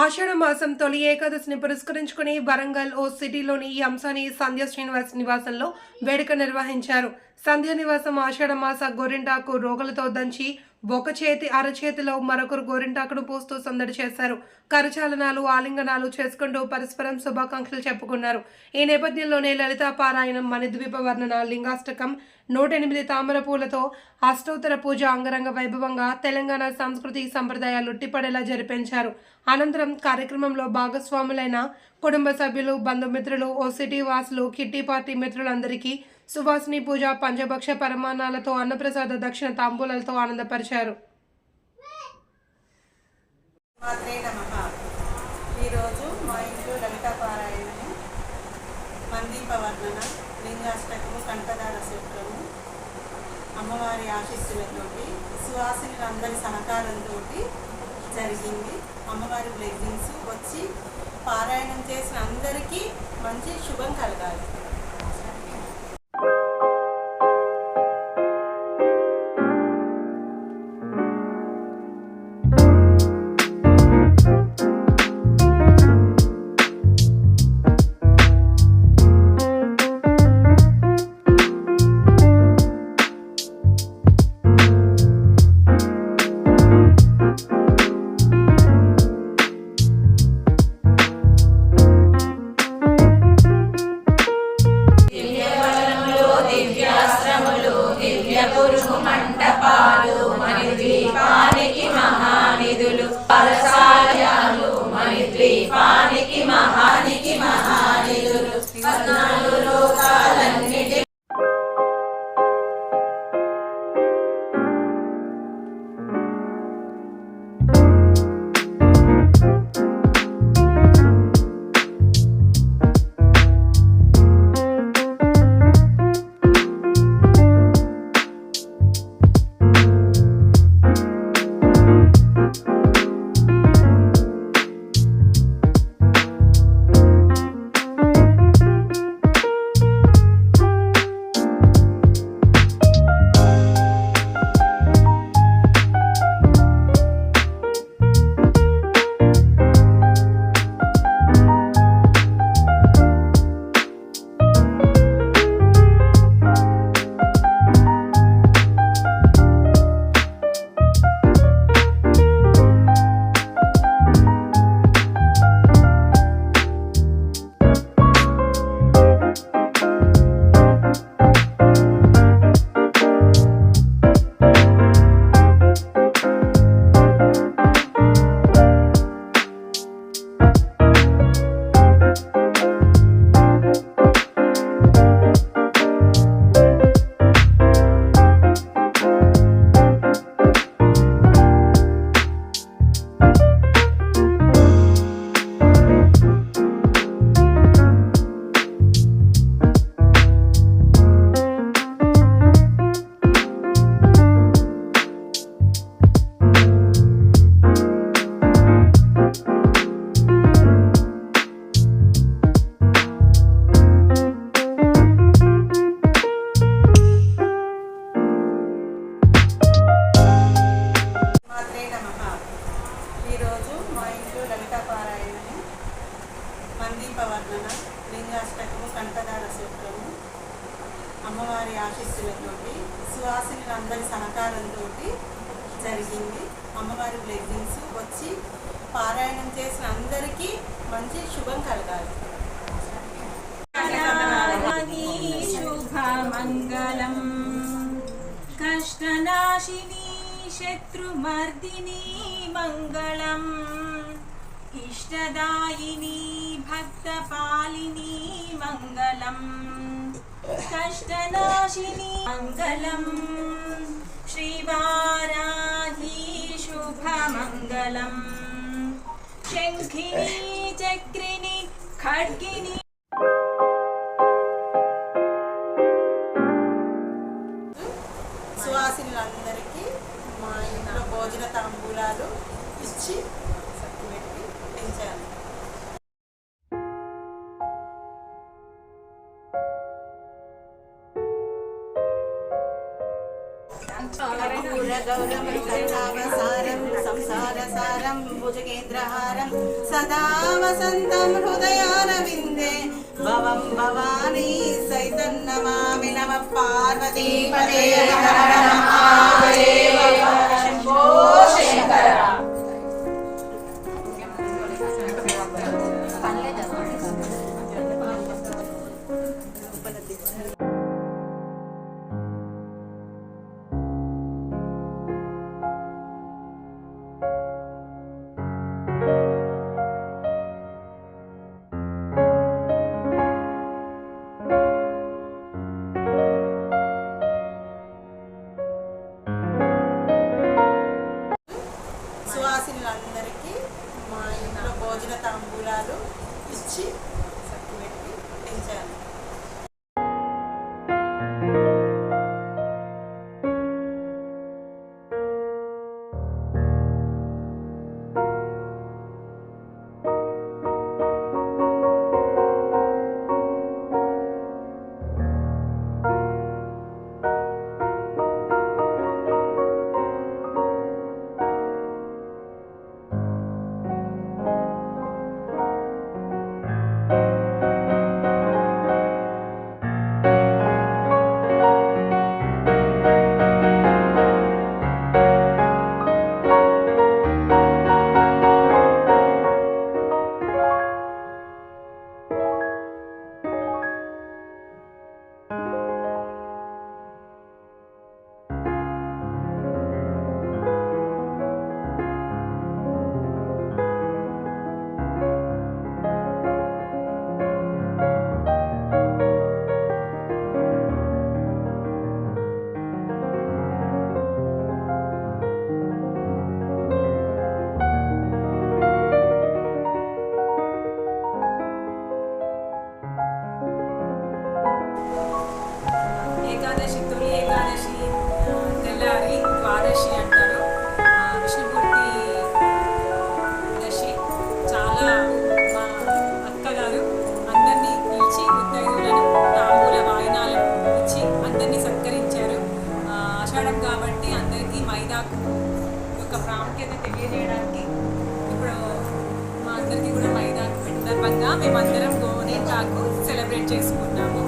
ఆషాఢ మాసం తొలి ఏకాదశిని పురస్కరించుకుని వరంగల్ ఓ సిటీలోని ఈ అంశాన్ని సంధ్య శ్రీనివాస్ నివాసంలో వేడుక నిర్వహించారు. సంధ్య నివాసం ఆషాఢ మాస గోరింటాకు రోగులతో దంచి ఒక చేతి అరచేతిలో మరొకరు గోరింటాకును పోస్తూ సందడి చేశారు. కరచాలనాలు ఆలింగనాలు చేసుకుంటూ పరస్పరం శుభాకాంక్షలు చెప్పుకున్నారు. ఈ నేపథ్యంలోనే లలితా పారాయణం మణిద్వీప వర్ణన లింగాష్టకం నూట ఎనిమిది తామర పూలతో అష్టోత్తర పూజ అంగరంగ వైభవంగా తెలంగాణ సంస్కృతి సంప్రదాయాలు ఉట్టిపడేలా జరిపించారు. అనంతరం కార్యక్రమంలో భాగస్వాములైన కుటుంబ సభ్యులు బంధుమిత్రులు ఓ సిటీ వాసులు కిట్టి పార్టీ మిత్రులందరికీ సువాసిని పూజ పంచభక్ష పరమాణాలతో అన్నప్రసాద దక్షిణ తాంబూలతో ఆనందపరిచారు. ఈరోజు మా ఇంట్లో లలితా మందీపవర్ణన లింగాష్టకము కంఠదార సూత్రము అమ్మవారి ఆశీస్సులతోటి సువాసినులందరి సహకారంతో జరిగింది. అమ్మవారి బ్లెస్సింగ్స్ వచ్చి పారాయణం చేసిన అందరికీ మంచి శుభం కలగాలి. లింగాష్టకము కంఠదార సూత్రము అమ్మవారి ఆశీస్సులతోటి సువాసినులందరి సహకారంతో జరిగింది. అమ్మవారి బ్లెస్సింగ్స్ వచ్చి పారాయణం చేసిన అందరికీ మంచి శుభం కలగాలి. శుభమంగళం కష్టనాశిని శత్రుమర్దిని మంగళం. ఇష్టదాయిని భక్తపాలిని మంగళం కష్టనాశిని మంగళం శ్రీవారాహి శుభమంగళం శంఖిని చక్రిని ఖడ్గిని గౌరవం సంసార సార మంగళం భుజగేంద్రహారం సదా వసంతం హృదయారవిందే భవం భవానీ సైతన్నమామి నమ పార్వతీపదే హర ఇంట్లో భోజన తాంబూలాలు ఇచ్చి కాబట్టి అందరికీ మైదాకు యొక్క ప్రాముఖ్యత తెలియజేయడానికి ఇప్పుడు మా అందరికీ కూడా మైదాకు సందర్భంగా మేమందరం గోనేకాకు సెలబ్రేట్ చేసుకుంటాము.